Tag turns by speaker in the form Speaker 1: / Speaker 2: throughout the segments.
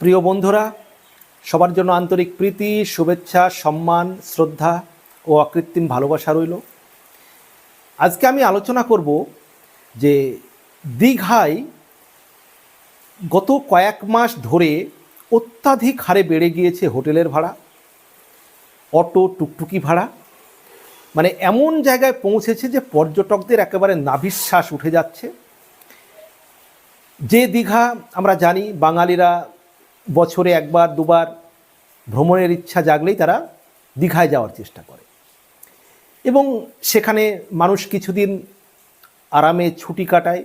Speaker 1: প্রিয় বন্ধুরা, সবার জন্য আন্তরিক প্রীতি, শুভেচ্ছা, সম্মান, শ্রদ্ধা ও অকৃত্রিম ভালোবাসা রইল। আজকে আমি আলোচনা করব যে দীঘায় গত কয়েক মাস ধরে অত্যাধিক হারে বেড়ে গিয়েছে হোটেলের ভাড়া, অটো টুকটুকি ভাড়া। মানে এমন জায়গায় পৌঁছেছে যে পর্যটকদের একেবারে নাভিশ্বাস উঠে যাচ্ছে। যে দীঘা আমরা জানি, বাঙালিরা বছরে একবার, দুবার ভ্রমণের ইচ্ছা জাগলেই তারা দীঘায় যাওয়ার চেষ্টা করে। এবং সেখানে মানুষ কিছুদিন আরামে ছুটি কাটায়,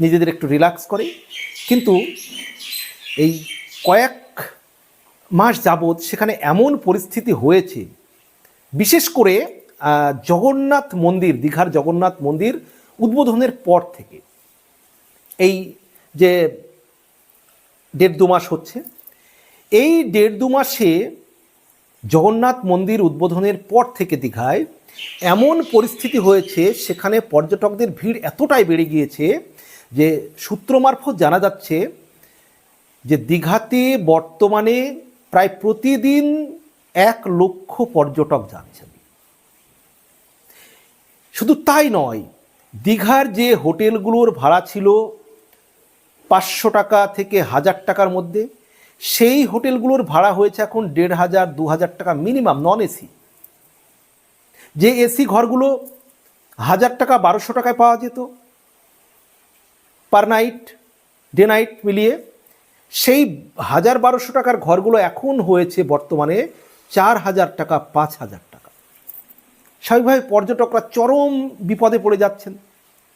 Speaker 1: নিজেদের একটু রিল্যাক্স করে। কিন্তু এই কয়েক মাস যাবৎ সেখানে এমন পরিস্থিতি হয়েছে, বিশেষ করে জগন্নাথ মন্দির, দীঘার জগন্নাথ মন্দির উদ্বোধনের পর থেকে। এই যে দেড় দু মাস হচ্ছে। এই দেড় দু মাসে জগন্নাথ মন্দির উদ্বোধনের পর থেকে দীঘায় এমন পরিস্থিতি হয়েছে, সেখানে পর্যটকদের ভিড় এতটাই বেড়ে গিয়েছে যে সূত্র মারফত জানা যাচ্ছে যে দীঘাতে বর্তমানে প্রায় প্রতিদিন এক লক্ষ পর্যটক যাচ্ছেন। শুধু তাই নয়, দীঘার যে হোটেলগুলোর ভাড়া ছিল পাঁচশো টাকা থেকে হাজার টাকার মধ্যে। সেই হোটেলগুলোর ভাড়া হয়েছে এখন দেড় হাজার, দু হাজার টাকা মিনিমাম নন এসি যে এসি ঘরগুলো হাজার টাকা, বারোশো টাকায় পাওয়া যেত পার নাইট ডে নাইট মিলিয়ে, সেই হাজার, বারোশো টাকার ঘরগুলো এখন হয়েছে বর্তমানে চার হাজার টাকা, পাঁচ হাজার টাকা। স্বাভাবিকভাবে পর্যটকরা চরম বিপদে পড়ে যাচ্ছেন।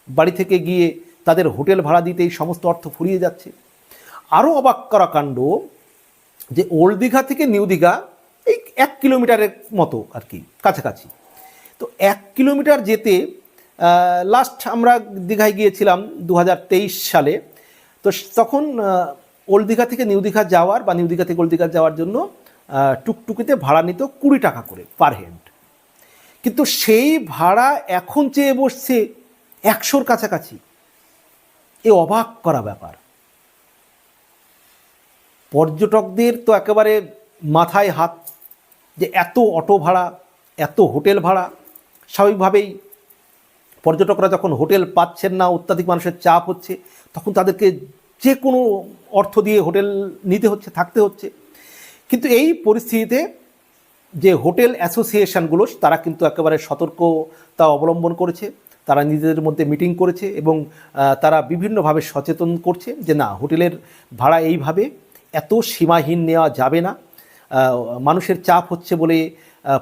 Speaker 1: বাড়ি থেকে গিয়ে তাদের হোটেল ভাড়া দিতে এই সমস্ত অর্থ ফুরিয়ে যাচ্ছে। আরও অবাক করা কাণ্ড যে ওল্ড দীঘা থেকে নিউ দীঘা এই এক কিলোমিটারের মতো আর কি, কাছাকাছি। তো এক কিলোমিটার যেতে লাস্ট আমরা দীঘায় গিয়েছিলাম দু হাজার তেইশ সালে। তো তখন ওল্ড দীঘা থেকে নিউ দীঘা যাওয়ার বা নিউ দীঘা থেকে ওল্ড দীঘা যাওয়ার জন্য টুকটুকিতে ভাড়া নিত কুড়ি টাকা করে পার হেড কিন্তু সেই ভাড়া এখন চেয়ে বসছে একশোর কাছাকাছি। এ অবাক করা ব্যাপার। পর্যটকদের তো একেবারে মাথায় হাত যে এত অটো ভাড়া, এত হোটেল ভাড়া, স্বাভাবিকভাবেই পর্যটকরা যখন হোটেল পাচ্ছেন না, অত্যাধিক মানুষের চাপ হচ্ছে, তখন তাদেরকে যে কোনো অর্থ দিয়ে হোটেল নিতে হচ্ছে, থাকতে হচ্ছে। কিন্তু এই পরিস্থিতিতে যে হোটেল অ্যাসোসিয়েশনগুলো, তারা কিন্তু একেবারে সতর্কতা অবলম্বন করেছে। তারা নিজেদের মধ্যে মিটিং করেছে এবং তারা বিভিন্নভাবে সচেতন করছে যে না, হোটেলের ভাড়া এইভাবে, এত সীমাহীন নেওয়া যাবে না। মানুষের চাপ হচ্ছে বলে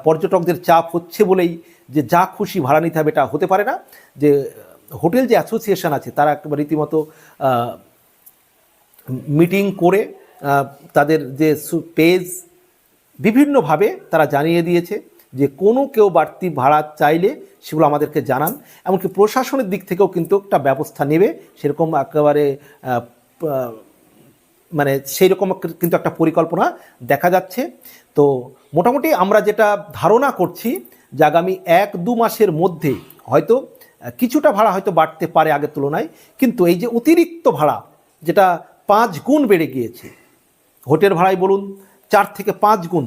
Speaker 1: পর্যটকদের চাপ হচ্ছে বলেই যে যা খুশি ভাড়া নিতে হবে, এটা হতে পারে না। যে, হোটেল যে অ্যাসোসিয়েশন আছে, তারা একবার রীতিমতো মিটিং করে তাদের যে পেজ বিভিন্নভাবে তারা জানিয়ে দিয়েছে। যে কোনো কেউ বাড়তি ভাড়া চাইলে সেগুলো আমাদেরকে জানান। এমনকি প্রশাসনের দিক থেকেও কিন্তু একটা ব্যবস্থা নেবে। সেরকম একেবারে মানে সেই রকম কিন্তু একটা পরিকল্পনা দেখা যাচ্ছে। তো মোটামুটি আমরা যেটা ধারণা করছি যে আগামী এক দু মাসের মধ্যে হয়তো কিছুটা ভাড়া হয়তো বাড়তে পারে আগের তুলনায়। কিন্তু এই যে অতিরিক্ত ভাড়া, যেটা পাঁচ গুণ বেড়ে গিয়েছে, হোটেল ভাড়াই বলুন, চার থেকে পাঁচ গুণ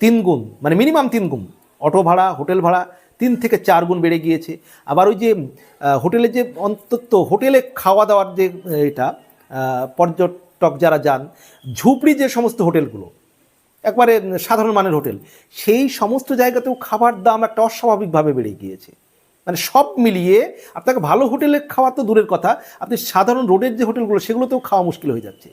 Speaker 1: তিন গুণ মানে মিনিমাম তিন গুণ। অটো ভাড়া হোটেল ভাড়া তিন থেকে চার গুণ বেড়ে গিয়েছে। আবার ওই যে আহ, হোটেলে যে অন্তত হোটেলে খাওয়া দাওয়ার যে এটা পর্যটক যারা যান ঝুপড়ি যে সমস্ত হোটেলগুলো একবারে সাধারণ মানের হোটেল সেই সমস্ত জায়গাতেও খাবার দাম একটা অস্বাভাবিকভাবে বেড়ে গিয়েছে। মানে সব মিলিয়ে আপনাকে ভালো হোটেলে খাওয়া তো দূরের কথা আপনি সাধারণ রোডের যে হোটেলগুলো সেগুলোতেও খাওয়া মুশকিল হয়ে যাচ্ছে।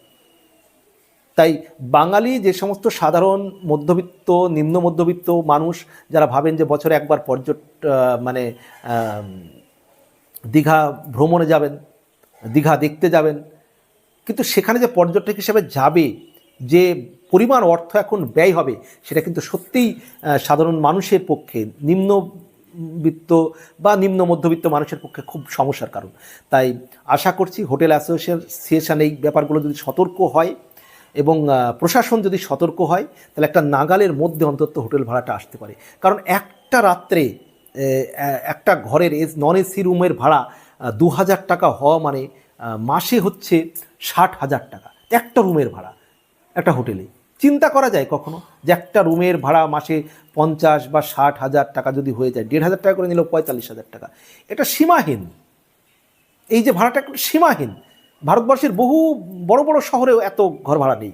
Speaker 1: তাই বাঙালি যে সমস্ত সাধারণ মধ্যবিত্ত, নিম্ন মধ্যবিত্ত মানুষ যারা ভাবেন যে বছরে একবার পর্যট মানে দীঘা ভ্রমণে যাবেন, দীঘা দেখতে যাবেন, কিন্তু সেখানে যে পর্যটক হিসেবে যাবে, যে পরিমাণ অর্থ এখন ব্যয় হবে, সেটা কিন্তু সত্যিই সাধারণ মানুষের পক্ষে নিম্নবিত্ত বা নিম্ন মধ্যবিত্ত মানুষের পক্ষে খুব সমস্যার কারণ। তাই আশা করছি হোটেল অ্যাসোসিয়েশন, এই ব্যাপারগুলো যদি সতর্ক হয় এবং প্রশাসন যদি সতর্ক হয়, তাহলে একটা নাগালের মধ্যে অন্তত হোটেল ভাড়াটা আসতে পারে। কারণ একটা রাত্রে একটা ঘরের নন এসি রুমের ভাড়া দু হাজার টাকা হওয়া মানে মাসে হচ্ছে ষাট হাজার টাকা। একটা রুমের ভাড়া, একটা হোটেলে। চিন্তা করা যায় কখনো যে একটা রুমের ভাড়া মাসে পঞ্চাশ বা ষাট হাজার টাকা যদি হয়ে যায়, দেড় হাজার টাকা করে নিলেও পঁয়তাল্লিশ হাজার টাকা। এটা সীমাহীন। এই যে ভাড়াটা একটু সীমাহীন। ভারতবর্ষের বহু বড় বড় শহরেও এত ঘর ভাড়া নেই।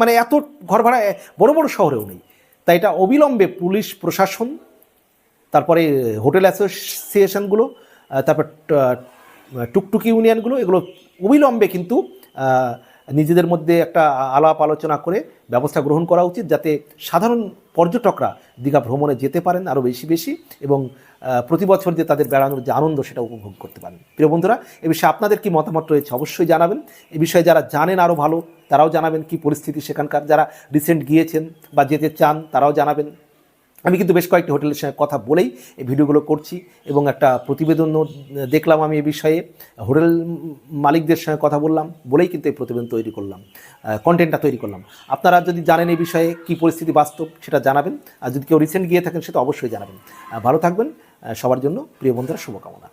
Speaker 1: মানে এত ঘর ভাড়া বড় বড় শহরেও নেই। তাই এটা অবিলম্বে পুলিশ, প্রশাসন, তারপরে হোটেল অ্যাসোসিয়েশনগুলো তারপর টুকটুকি ইউনিয়নগুলো, এগুলো অবিলম্বে কিন্তু নিজেদের মধ্যে একটা আলাপ আলোচনা করে ব্যবস্থা গ্রহণ করা উচিত যাতে সাধারণ পর্যটকরা দীঘা ভ্রমণে যেতে পারেন আরও বেশি বেশি এবং প্রতি বছর যে তাদের বেড়ানোর যে আনন্দ সেটা উপভোগ করতে পারেন। প্রিয় বন্ধুরা, এ বিষয়ে আপনাদের কি মতামত রয়েছে অবশ্যই জানাবেন। এ বিষয়ে যারা জানেন আরও ভালো, তারাও জানাবেন কি পরিস্থিতি সেখানকার। যারা রিসেন্ট গিয়েছেন বা যেতে চান, তারাও জানাবেন। আমি কিন্তু বেশ কয়েকটি হোটেলের সঙ্গে কথা বলেই এই ভিডিওগুলো করছি এবং একটা প্রতিবেদনও দেখলাম আমি এ বিষয়ে। হোটেল মালিকদের সঙ্গে কথা বললাম, বলেই কিন্তু এই প্রতিবেদন তৈরি করলাম কন্টেন্টটা তৈরি করলাম। আপনারা যদি জানেন এই বিষয়ে কি পরিস্থিতি বাস্তব সেটা জানাবেন, আর যদি কেউ রিসেন্ট গিয়ে থাকেন সেটা অবশ্যই জানাবেন। ভালো থাকবেন সবার জন্য প্রিয় বন্ধুরা শুভকামনা।